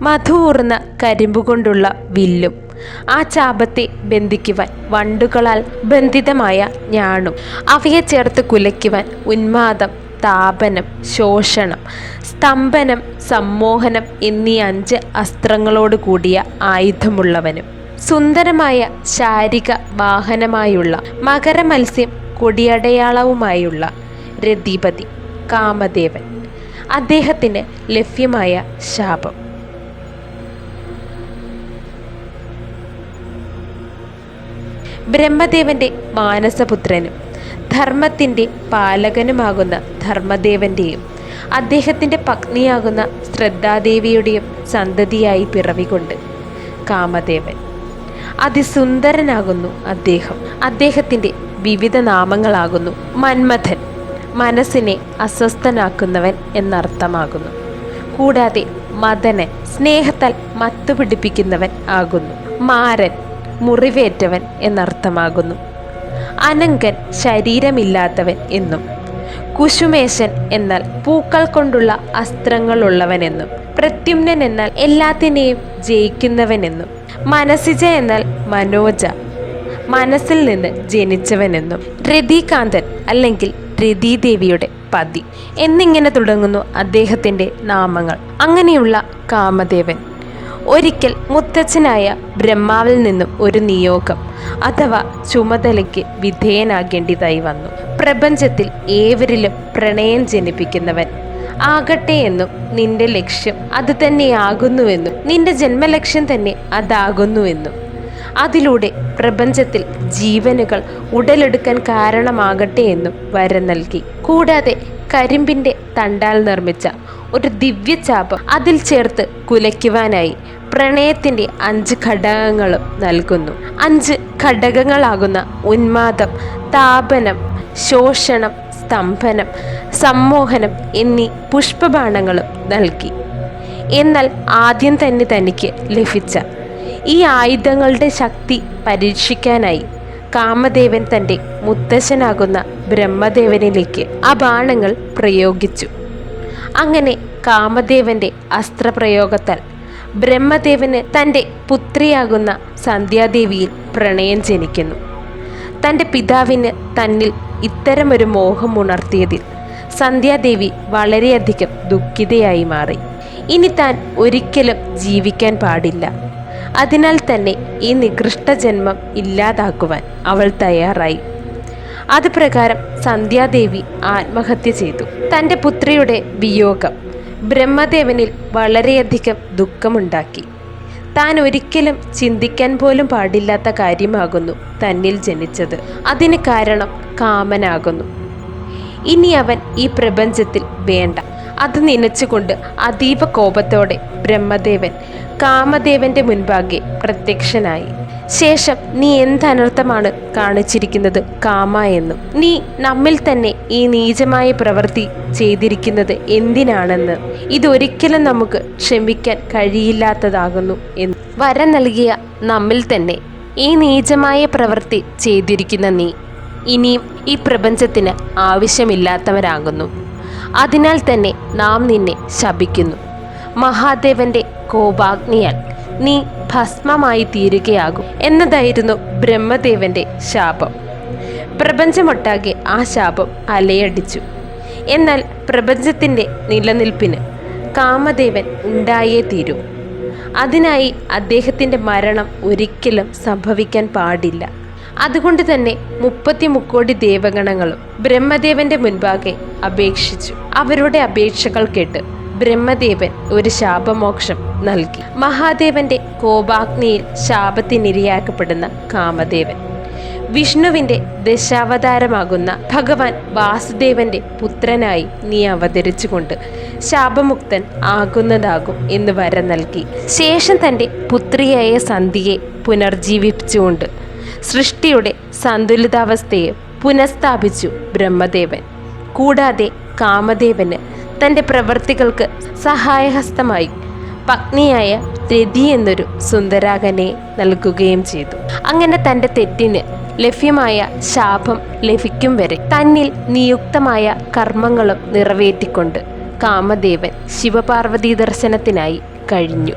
മധുകൂർന്ന കരിമ്പുകൊണ്ടുള്ള വില്ലും. ആ ചാപത്തെ ബന്ധിക്കുവാൻ വണ്ടുകളാൽ ബന്ധിതമായ ഞാണും. അവയെ ചേർത്ത് കുലയ്ക്കുവാൻ ഉന്മാദം താപനം ശോഷണം സ്തംഭനം സമ്മോഹനം എന്നീ അഞ്ച് അസ്ത്രങ്ങളോട് കൂടിയ ആയുധമുള്ളവനും. സുന്ദരമായ ശാരിക വാഹനമായുള്ള മകരമത്സ്യം കൊടിയടയാളവുമായുള്ള രതിപതി കാമദേവൻ. അദ്ദേഹത്തിന് ലഭ്യമായ ശാപം. ബ്രഹ്മദേവന്റെ മാനസപുത്രനും ധർമ്മത്തിന്റെ പാലകനുമാകുന്ന ധർമ്മദേവന്റെയും അദ്ദേഹത്തിന്റെ പത്നിയാകുന്ന ശ്രദ്ധാദേവിയുടെയും സന്തതിയായി പിറവികൊണ്ട് കാമദേവൻ. അതിസുന്ദരനാകുന്നു അദ്ദേഹം. അദ്ദേഹത്തിന്റെ വിവിധ നാമങ്ങളാകുന്നു മന്മഥൻ. മനസ്സിനെ അസ്വസ്ഥനാക്കുന്നവൻ എന്നർത്ഥമാകുന്നു. കൂടാതെ മദനൻ സ്നേഹത്താൽ മത്തുപിടിപ്പിക്കുന്നവൻ ആകുന്നു. മാരൻ മുറിവേറ്റവൻ എന്നർത്ഥമാകുന്നു. അനങ്കൻ ശരീരമില്ലാത്തവൻ എന്നും കുശുമേശൻ എന്നാൽ പൂക്കൾ കൊണ്ടുള്ള അസ്ത്രങ്ങളുള്ളവനെന്നും പ്രത്യുമ്നൻ എന്നാൽ എല്ലാത്തിനെയും ജയിക്കുന്നവനെന്നും മനസിജ എന്നാൽ മനോജ മനസ്സിൽ നിന്ന് ജനിച്ചവനെന്നും രതികാന്തൻ അല്ലെങ്കിൽ രതിദേവിയുടെ പതി എന്നിങ്ങനെ തുടങ്ങുന്നു അദ്ദേഹത്തിന്റെ നാമങ്ങൾ. അങ്ങനെയുള്ള കാമദേവൻ. ഒരിക്കൽ മുത്തച്ഛനായ ബ്രഹ്മാവിൽ നിന്നും ഒരു നിയോഗം അഥവാ ചുമതലയ്ക്ക് വിധേയനാകേണ്ടതായി വന്നു. പ്രപഞ്ചത്തിൽ ഏവരിലും പ്രണയം ജനിപ്പിക്കുന്നവൻ. ആകട്ടെ എന്നും നിന്റെ ലക്ഷ്യം അത് തന്നെയാകുന്നുവെന്നും നിന്റെ ജന്മലക്ഷ്യം തന്നെ അതാകുന്നുവെന്നും. അതിലൂടെ പ്രപഞ്ചത്തിൽ ജീവനുകൾ ഉടലെടുക്കാൻ കാരണമാകട്ടെ എന്നും വരം നൽകി. കൂടാതെ കരിമ്പിന്റെ തണ്ടാൽ നിർമ്മിച്ച ഒരു ദിവ്യചാപം അതിൽ ചേർത്ത് കുലയ്ക്കുവാനായി പ്രണയത്തിന്റെ അഞ്ച് ഘടകങ്ങളും നൽകുന്നു. അഞ്ച് ഘടകങ്ങളാകുന്ന ഉന്മാദം താപനം ശോഷണം സ്തംഭനം സമ്മോഹനം എന്നീ പുഷ്പബാണങ്ങളും നൽകി. എന്നാൽ ആദ്യം തന്നെ തനിക്ക് ലഭിച്ച ഈ ആയുധങ്ങളുടെ ശക്തി പരീക്ഷിക്കാനായി കാമദേവൻ തന്റെ മുത്തശ്ശനാകുന്ന ബ്രഹ്മദേവനിലേക്ക് ആ ബാണങ്ങൾ പ്രയോഗിച്ചു. അങ്ങനെ കാമദേവന്റെ അസ്ത്രപ്രയോഗത്താൽ ബ്രഹ്മദേവന് തന്റെ പുത്രിയാകുന്ന സന്ധ്യാദേവിയിൽ പ്രണയം ജനിക്കുന്നു. തന്റെ പിതാവിന് തന്നിൽ ഇത്തരമൊരു മോഹം ഉണർത്തിയതിൽ സന്ധ്യാദേവി വളരെയധികം ദുഃഖിതയായി മാറി. ഇനി താൻ ഒരിക്കലും ജീവിക്കാൻ പാടില്ല. അതിനാൽ തന്നെ ഈ നികൃഷ്ട ജന്മം ഇല്ലാതാക്കുവാൻ അവൾ തയ്യാറായി. അത് പ്രകാരം സന്ധ്യാദേവി ആത്മഹത്യ ചെയ്തു. തന്റെ പുത്രിയുടെ വിയോഗം ബ്രഹ്മദേവനിൽ വളരെയധികം ദുഃഖമുണ്ടാക്കി. താൻ ഒരിക്കലും ചിന്തിക്കാൻ പോലും പാടില്ലാത്ത കാര്യമാകുന്നു തന്നിൽ ജനിച്ചത്. അതിന് കാരണം കാമനാകുന്നു. ഇനി അവൻ ഈ പ്രപഞ്ചത്തിൽ വേണ്ട. അത് നനച്ചുകൊണ്ട് അതീവ കോപത്തോടെ ബ്രഹ്മദേവൻ കാമദേവന്റെ മുൻപാകെ പ്രത്യക്ഷനായി. ശേഷം നീ എന്തനർത്ഥമാണ് കാണിച്ചിരിക്കുന്നത്? കാമ എന്നും. നീ നമ്മിൽ തന്നെ ഈ നീചമായ പ്രവൃത്തി ചെയ്തിരിക്കുന്നത് എന്തിനാണെന്ന്. ഇതൊരിക്കലും നമുക്ക് ക്ഷമിക്കാൻ കഴിയില്ലാത്തതാകുന്നു എന്ന്. വരം നൽകിയ നമ്മിൽ തന്നെ ഈ നീചമായ പ്രവൃത്തി ചെയ്തിരിക്കുന്ന നീ ഇനിയും ഈ പ്രപഞ്ചത്തിന് ആവശ്യമില്ലാത്തവരാകുന്നു. അതിനാൽ തന്നെ നാം നിന്നെ ശപിക്കുന്നു. മഹാദേവന്റെ കോപാഗ്നിയാൽ നീ ഭസ്മമായി തീരുകയാകും എന്നതായിരുന്നു ബ്രഹ്മദേവന്റെ ശാപം. പ്രപഞ്ചമൊട്ടാകെ ആ ശാപം അലയടിച്ചു. എന്നാൽ പ്രപഞ്ചത്തിന്റെ നിലനിൽപ്പിന് കാമദേവൻ ഉണ്ടായേ തീരൂ. അതിനായി അദ്ദേഹത്തിന്റെ മരണം ഒരിക്കലും സംഭവിക്കാൻ പാടില്ല. അതുകൊണ്ട് തന്നെ മുപ്പത്തി മുക്കോടി ദേവഗണങ്ങളും ബ്രഹ്മദേവന്റെ മുൻപാകെ അപേക്ഷിച്ചു. അവരുടെ അപേക്ഷകൾ കേട്ട് ബ്രഹ്മദേവൻ ഒരു ശാപമോക്ഷം നൽകി. മഹാദേവന്റെ കോപാഗ്നിയിൽ ശാപത്തിനിരയാക്കപ്പെടുന്ന കാമദേവൻ. വിഷ്ണുവിന്റെ ദശാവതാരമാകുന്ന ഭഗവാൻ വാസുദേവന്റെ പുത്രനായി നീ അവതരിച്ചുകൊണ്ട് ശാപമുക്തൻ ആകുന്നതാകും എന്ന് വരം നൽകി. ശേഷം തന്റെ പുത്രിയായ സന്ധിയെ പുനർജീവിപ്പിച്ചുകൊണ്ട് സൃഷ്ടിയുടെ സന്തുലിതാവസ്ഥയെ പുനഃസ്ഥാപിച്ചു ബ്രഹ്മദേവൻ. കൂടാതെ കാമദേവന് തന്റെ പ്രവൃത്തികൾക്ക് സഹായഹസ്തമായി. പത്നിയായ രതി എന്നൊരു സുന്ദരാകനെ നൽകുകയും ചെയ്തു. അങ്ങനെ തന്റെ തെറ്റിന് ലഭ്യമായ ശാപം ലഭിക്കും വരെ തന്നിൽ നിയുക്തമായ കർമ്മങ്ങളും നിറവേറ്റിക്കൊണ്ട് കാമദേവൻ ശിവപാർവതി ദർശനത്തിനായി കഴിഞ്ഞു.